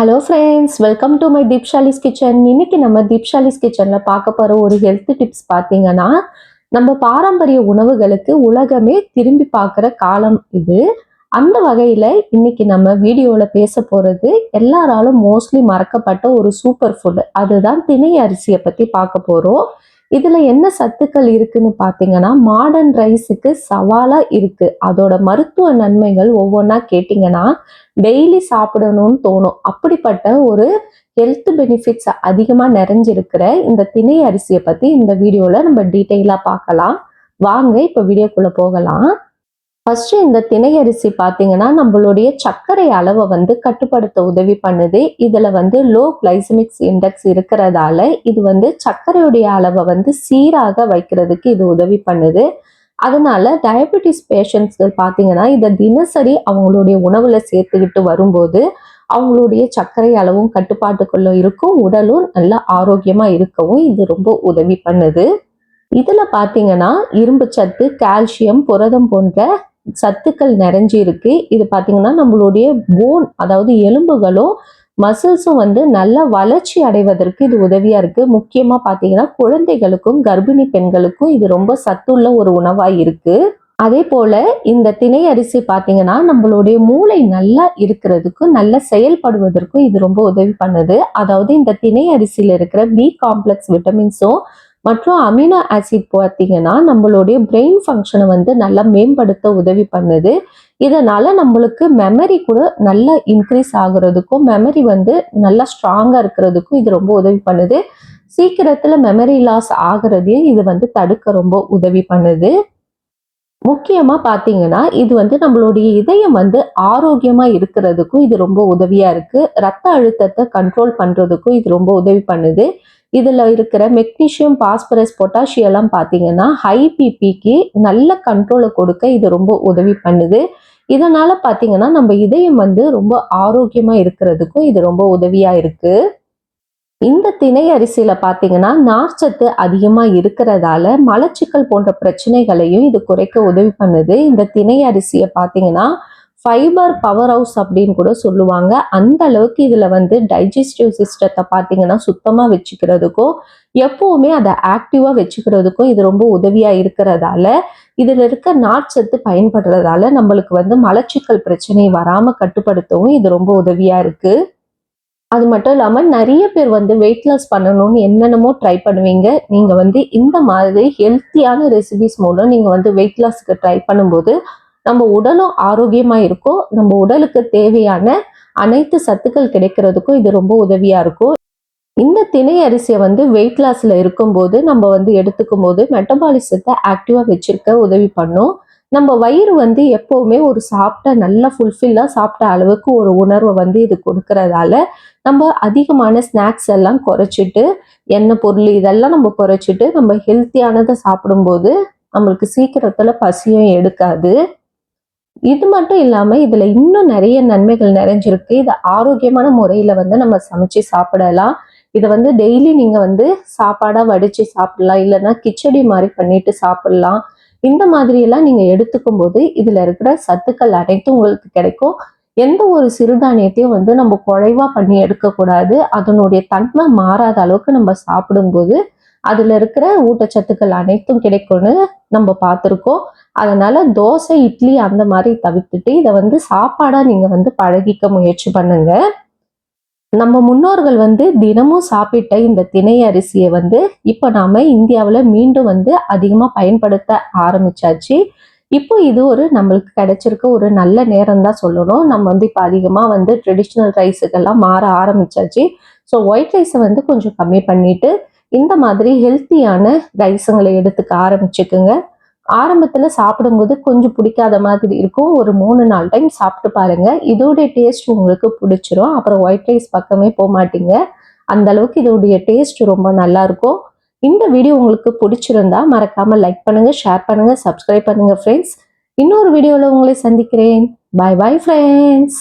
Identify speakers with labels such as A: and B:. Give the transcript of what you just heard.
A: Hello friends welcome to my Deepshali's kitchen இன்னைக்கு நம்ம தீப்ஷாலிஸ் கிச்சனில் பார்க்க போகிற ஒரு ஹெல்த் டிப்ஸ் பார்த்தீங்கன்னா நம்ம பாரம்பரிய உணவுகளுக்கு உலகமே திரும்பி பார்க்குற காலம் இது. அந்த வகையில் இன்னைக்கு நம்ம வீடியோவில் பேச போகிறது எல்லாராலும் மோஸ்ட்லி மறக்கப்பட்ட ஒரு சூப்பர் ஃபுட் அதுதான் திணை அரிசியை பற்றி பார்க்க போகிறோம் இதில் என்ன சத்துக்கள் இருக்குன்னு பார்த்தீங்கன்னா மாடர்ன் ரைஸுக்கு சவாலாக இருக்குது அதோட மருத்துவ நன்மைகள் ஒவ்வொன்றா கேட்டிங்கன்னா டெய்லி சாப்பிடணும்னு தோணும். அப்படிப்பட்ட ஒரு ஹெல்த் பெனிஃபிட்ஸ் அதிகமாக நிறைஞ்சிருக்கிற இந்த திணை அரிசியை பற்றி இந்த வீடியோவில் நம்ம டீட்டெயிலாக பார்க்கலாம். வாங்க இப்போ வீடியோக்குள்ளே போகலாம். ஃபர்ஸ்ட் இந்த திணை அரிசி பார்த்தீங்கன்னா நம்மளுடைய சர்க்கரை அளவை வந்து கட்டுப்படுத்த உதவி பண்ணுது. இதில் வந்து லோ கிளைசமிக்ஸ் இண்டெக்ஸ் இருக்கிறதால இது வந்து சர்க்கரையுடைய அளவை வந்து சீராக வைக்கிறதுக்கு இது உதவி பண்ணுது. அதனால டயபெட்டிஸ் பேஷண்ட்ஸ்கள் பார்த்தீங்கன்னா இதை தினசரி அவங்களுடைய உணவுல சேர்த்துக்கிட்டு வரும்போது அவங்களுடைய சர்க்கரை அளவும் கட்டுப்பாட்டுக்குள்ள இருக்கும். உடலும் நல்ல ஆரோக்கியமா இருக்கவும் இது ரொம்ப உதவி பண்ணுது. இதுல பாத்தீங்கன்னா இரும்பு சத்து கால்சியம் புரதம் போன்ற சத்துக்கள் நிறைஞ்சி இருக்கு. இது பார்த்திங்கன்னா நம்மளுடைய போன் அதாவது எலும்புகளும் மசில்ஸும் வந்து நல்ல வளர்ச்சி அடைவதற்கு இது உதவியாக இருக்குது முக்கியமாக பார்த்தீங்கன்னா குழந்தைகளுக்கும் கர்ப்பிணி பெண்களுக்கும் இது ரொம்ப சத்துள்ள ஒரு உணவாக இருக்குது அதே போல் இந்த திணை அரிசி பார்த்தீங்கன்னா நம்மளுடைய மூளை நல்லா இருக்கிறதுக்கும் நல்லா செயல்படுவதற்கும் இது ரொம்ப உதவி பண்ணுது. அதாவது இந்த திணை அரிசியில் இருக்கிற பி காம்ப்ளெக்ஸ் விட்டமின்ஸும் மற்றும் அமினோ ஆசிட் பார்த்தீங்கன்னா நம்மளுடைய பிரெயின் ஃபங்க்ஷனை வந்து நல்லா மேம்படுத்த உதவி பண்ணுது. இதனால நம்மளுக்கு மெமரி கூட நல்லா இன்க்ரீஸ் ஆகுறதுக்கும் மெமரி வந்து நல்லா ஸ்ட்ராங்காக இருக்கிறதுக்கும் இது ரொம்ப உதவி பண்ணுது. சீக்கிரத்தில் மெமரி லாஸ் ஆகிறதையும் இது வந்து தடுக்க ரொம்ப உதவி பண்ணுது. முக்கியமாக பார்த்தீங்கன்னா இது வந்து நம்மளுடைய இதயம் வந்து ஆரோக்கியமாக இருக்கிறதுக்கும் இது ரொம்ப உதவியாக இருக்குது ரத்த அழுத்தத்தை கண்ட்ரோல் பண்ணுறதுக்கும் இது ரொம்ப உதவி பண்ணுது. இதில் இருக்கிற மெக்னீஷியம் பாஸ்பரஸ் பொட்டாசியெல்லாம் பார்த்தீங்கன்னா ஹை பிபிக்கு நல்ல கண்ட்ரோலை கொடுக்க இது ரொம்ப உதவி பண்ணுது. இதனால் பார்த்தீங்கன்னா நம்ம இதயம் வந்து ரொம்ப ஆரோக்கியமாக இருக்கிறதுக்கும் இது ரொம்ப உதவியாக இருக்குது இந்த திணை அரிசியில பார்த்தீங்கன்னா நார்ச்சத்து அதிகமாக இருக்கிறதால மலச்சிக்கல் போன்ற பிரச்சனைகளையும் இது குறைக்க உதவி பண்ணுது. இந்த திணை அரிசியை பார்த்தீங்கன்னா ஃபைபர் பவர் ஹவுஸ் அப்படின்னு கூட சொல்லுவாங்க. அந்த அளவுக்கு இதுல வந்து டைஜஸ்டிவ் சிஸ்டத்தை பார்த்தீங்கன்னா சுத்தமா வச்சுக்கிறதுக்கும் எப்பவுமே அதை ஆக்டிவா வச்சுக்கிறதுக்கும் இது ரொம்ப உதவியா இருக்கிறதால இதுல இருக்க நார்ச்சத்து பயன்படுறதால நம்மளுக்கு வந்து மலச்சிக்கல் பிரச்சனை வராம கட்டுப்படுத்தவும் இது ரொம்ப உதவியா இருக்கு. அது மட்டும் இல்லாமல் நிறைய பேர் வந்து வெயிட் லாஸ் பண்ணணும்னு என்னென்னமோ ட்ரை பண்ணுவீங்க. நீங்கள் வந்து இந்த மாதிரி ஹெல்த்தியான ரெசிபிஸ் மூலம் நீங்கள் வந்து வெயிட் லாஸ்க்கு ட்ரை பண்ணும்போது நம்ம உடலும் ஆரோக்கியமாக இருக்கும் நம்ம உடலுக்கு தேவையான அனைத்து சத்துக்கள் கிடைக்கிறதுக்கும் இது ரொம்ப உதவியாக இருக்கும். இந்த திணை அரிசியை வந்து வெயிட் லாஸில் இருக்கும்போது நம்ம வந்து எடுத்துக்கும் போது மெட்டபாலிசத்தை ஆக்டிவாக வச்சுருக்க உதவி பண்ணும். நம்ம வயிறு வந்து எப்போவுமே ஒரு சாப்பிட்ட நல்ல ஃபுல்ஃபில்லாக சாப்பிட்ட அளவுக்கு ஒரு உணர்வை வந்து இது கொடுக்கறதால நம்ம அதிகமான ஸ்நாக்ஸ் எல்லாம் குறைச்சிட்டு எண்ணெய் பொருள் இதெல்லாம் நம்ம குறைச்சிட்டு நம்ம ஹெல்த்தியானதை சாப்பிடும்போது நம்மளுக்கு சீக்கிரத்தில் பசியும் எடுக்காது. இது மட்டும் இல்லாமல் இதில் இன்னும் நிறைய நன்மைகள் நிறைஞ்சிருக்கு. இதை ஆரோக்கியமான முறையில் வந்து நம்ம சமைச்சு சாப்பிடலாம். இதை வந்து டெய்லி நீங்கள் வந்து சாப்பாடாக வடித்து சாப்பிடலாம். இல்லைன்னா கிச்சடி மாதிரி பண்ணிட்டு சாப்பிடலாம். இந்த மாதிரியெல்லாம் நீங்கள் எடுத்துக்கும் போது இதில் இருக்கிற சத்துக்கள் அனைத்தும் உங்களுக்கு கிடைக்கும். எந்த ஒரு சிறுதானியத்தையும் வந்து நம்ம குறைவா பண்ணி எடுக்கக்கூடாது அதனுடைய தன்மை மாறாத அளவுக்கு நம்ம சாப்பிடும்போது அதில் இருக்கிற ஊட்டச்சத்துக்கள் அனைத்தும் கிடைக்கும்னு நம்ம பார்த்துருக்கோம். அதனால தோசை இட்லி அந்த மாதிரி தவிர்த்துட்டு இதை வந்து சாப்பாடாக நீங்கள் வந்து பழகிக்க முயற்சி பண்ணுங்க. நம்ம முன்னோர்கள் வந்து தினமும் சாப்பிட்ட இந்த திணை அரிசியை வந்து இப்போ நாம இந்தியாவில் மீண்டும் வந்து அதிகமாக பயன்படுத்த ஆரம்பிச்சாச்சு. இப்போ இது ஒரு நம்மளுக்கு கிடைச்சிருக்க ஒரு நல்ல நேரம் தான் சொல்லணும். நம்ம வந்து இப்போ அதிகமாக வந்து ட்ரெடிஷ்னல் ரைஸுக்கெல்லாம் மாற ஆரம்பிச்சாச்சு. ஸோ ஒயிட் ரைஸை வந்து கொஞ்சம் கம்மி பண்ணிட்டு இந்த மாதிரி ஹெல்த்தியான ரைஸுங்களை எடுத்துக்க ஆரம்பிச்சுக்குங்க. ஆரம்பத்தில் சாப்பிடும்போது கொஞ்சம் பிடிக்காத மாதிரி இருக்கும். ஒரு மூணு நாலு டைம் சாப்பிட்டு பாருங்க. இதோடைய டேஸ்ட் உங்களுக்கு பிடிச்சிரும். அப்புறம் ஒயிட் ரைஸ் பக்கமே போக மாட்டீங்க. அந்த அளவுக்கு இதோடைய டேஸ்ட் ரொம்ப நல்லா இருக்கும். இந்த வீடியோ உங்களுக்கு பிடிச்சிருந்தா மறக்காம லைக் பண்ணுங்க ஷேர் பண்ணுங்க சப்ஸ்கிரைப் பண்ணுங்க ஃப்ரெண்ட்ஸ் இன்னொரு வீடியோவில் உங்களை சந்திக்கிறேன். பாய் பாய் ஃப்ரெண்ட்ஸ்